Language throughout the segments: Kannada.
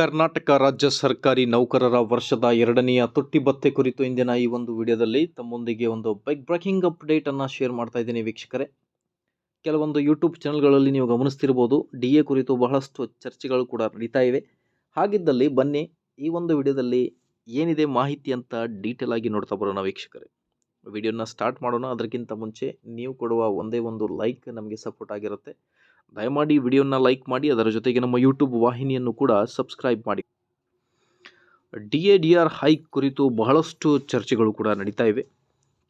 ಕರ್ನಾಟಕ ರಾಜ್ಯ ಸರ್ಕಾರಿ ನೌಕರರ ವರ್ಷದ ಎರಡನೆಯ ತುಟ್ಟಿ ಭತ್ತೆ ಕುರಿತು ಇಂದಿನ ಈ ಒಂದು ವಿಡಿಯೋದಲ್ಲಿ ತಮ್ಮೊಂದಿಗೆ ಒಂದು ಬೈಕ್ ಬ್ರೇಕಿಂಗ್ ಅಪ್ಡೇಟನ್ನು ಶೇರ್ ಮಾಡ್ತಾ ಇದ್ದೀನಿ ವೀಕ್ಷಕರೇ. ಕೆಲವೊಂದು ಯೂಟ್ಯೂಬ್ ಚಾನಲ್ಗಳಲ್ಲಿ ನೀವು ಗಮನಿಸ್ತಿರ್ಬೋದು ಡಿ ಎ ಕುರಿತು ಬಹಳಷ್ಟು ಚರ್ಚೆಗಳು ಕೂಡ ನಡೀತಾ ಇವೆ. ಹಾಗಿದ್ದಲ್ಲಿ ಬನ್ನಿ, ಈ ಒಂದು ವಿಡಿಯೋದಲ್ಲಿ ಏನಿದೆ ಮಾಹಿತಿ ಅಂತ ಡೀಟೇಲ್ ಆಗಿ ನೋಡ್ತಾ ಬರೋಣ ವೀಕ್ಷಕರೇ. ವಿಡಿಯೋನ ಸ್ಟಾರ್ಟ್ ಮಾಡೋಣ, ಅದಕ್ಕಿಂತ ಮುಂಚೆ ನೀವು ಕೊಡುವ ಒಂದೇ ಒಂದು ಲೈಕ್ ನಮಗೆ ಸಪೋರ್ಟ್ ಆಗಿರುತ್ತೆ. ದಯಮಾಡಿ ವಿಡಿಯೋನ ಲೈಕ್ ಮಾಡಿ, ಅದರ ಜೊತೆಗೆ ನಮ್ಮ ಯೂಟ್ಯೂಬ್ ವಾಹಿನಿಯನ್ನು ಕೂಡ ಸಬ್ಸ್ಕ್ರೈಬ್ ಮಾಡಿ. D A D R hike ಕುರಿತು ಬಹಳಷ್ಟು ಚರ್ಚೆಗಳು ಕೂಡ ನಡೀತಾ ಇವೆ.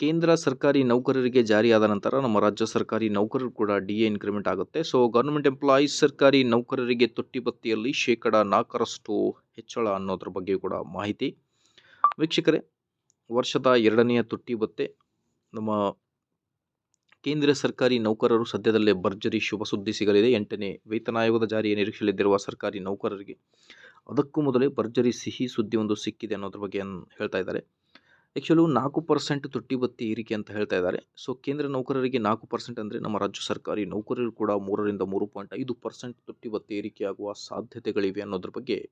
ಕೇಂದ್ರ ಸರ್ಕಾರಿ ನೌಕರರಿಗೆ ಜಾರಿಯಾದ ನಂತರ ನಮ್ಮ ರಾಜ್ಯ ಸರ್ಕಾರಿ ನೌಕರರು ಕೂಡ ಡಿ ಎ ಇನ್ಕ್ರಿಮೆಂಟ್ ಆಗುತ್ತೆ. ಸೊ ಗೌರ್ಮೆಂಟ್ ಎಂಪ್ಲಾಯೀಸ್ ಸರ್ಕಾರಿ ನೌಕರರಿಗೆ ತೊಟ್ಟಿ ಬತ್ತಿಯಲ್ಲಿ ಶೇಕಡ ನಾಲ್ಕರಷ್ಟು ಹೆಚ್ಚಳ ಅನ್ನೋದ್ರ ಬಗ್ಗೆ ಕೂಡ ಮಾಹಿತಿ. ವೀಕ್ಷಕರೇ, ವರ್ಷದ ಎರಡನೆಯ ತುಟ್ಟಿ ಬತ್ತೆ ನಮ್ಮ ಕೇಂದ್ರ ಸರ್ಕಾರಿ ನೌಕರರು ಸದ್ಯದಲ್ಲೇ ಭರ್ಜರಿ ಶುಭ ಸುದ್ದಿ ಸಿಗಲಿದೆ. ಎಂಟನೇ ವೇತನ ಆಯೋಗದ ಜಾರಿಯ ನಿರೀಕ್ಷೆಯಲ್ಲಿದ್ದಿರುವ ಸರ್ಕಾರಿ ನೌಕರರಿಗೆ ಅದಕ್ಕೂ ಮೊದಲೇ ಭರ್ಜರಿ ಸಿಹಿ ಸುದ್ದಿ ಒಂದು ಸಿಕ್ಕಿದೆ ಅನ್ನೋದ್ರ ಬಗ್ಗೆ ಹೇಳ್ತಾ ಇದ್ದಾರೆ. ಆ್ಯಕ್ಚುಲು ನಾಲ್ಕು ಪರ್ಸೆಂಟ್ ತುಟ್ಟಿ ಬತ್ತಿ ಏರಿಕೆ ಅಂತ ಹೇಳ್ತಾ ಇದ್ದಾರೆ. ಸೊ, ಕೇಂದ್ರ ನೌಕರರಿಗೆ ನಾಲ್ಕು ಪರ್ಸೆಂಟ್ ಅಂದರೆ ನಮ್ಮ ರಾಜ್ಯ ಸರ್ಕಾರಿ ನೌಕರರು ಕೂಡ ಮೂರರಿಂದ ಮೂರು ಪಾಯಿಂಟ್ ಐದು ಪರ್ಸೆಂಟ್ ತುಟ್ಟಿ ಬತ್ತಿ ಏರಿಕೆಯಾಗುವ ಸಾಧ್ಯತೆಗಳಿವೆ ಅನ್ನೋದ್ರ ಬಗ್ಗೆ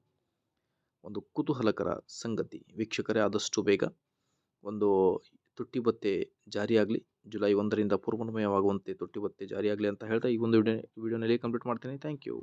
ಒಂದು ಕುತೂಹಲಕರ ಸಂಗತಿ. ವೀಕ್ಷಕರೇ, ಆದಷ್ಟು ಬೇಗ ಒಂದು ತುಟ್ಟಿ ಭತ್ಯೆ ಜಾರಿಯಾಗಲಿ. ಜುಲೈ ಒಂದರಿಂದ ಪೂರ್ವನ್ವಯವಾಗುವಂತೆ ತುಟ್ಟಿ ಭತ್ಯೆ ಜಾರಿಯಾಗಲಿ ಅಂತ ಹೇಳ್ತಾ ಈ ಒಂದು ವಿಡಿಯೋ ವಿಡಿಯೋನಲ್ಲಿ ಕಂಪ್ಲೀಟ್ ಮಾಡ್ತೀನಿ. Thank you.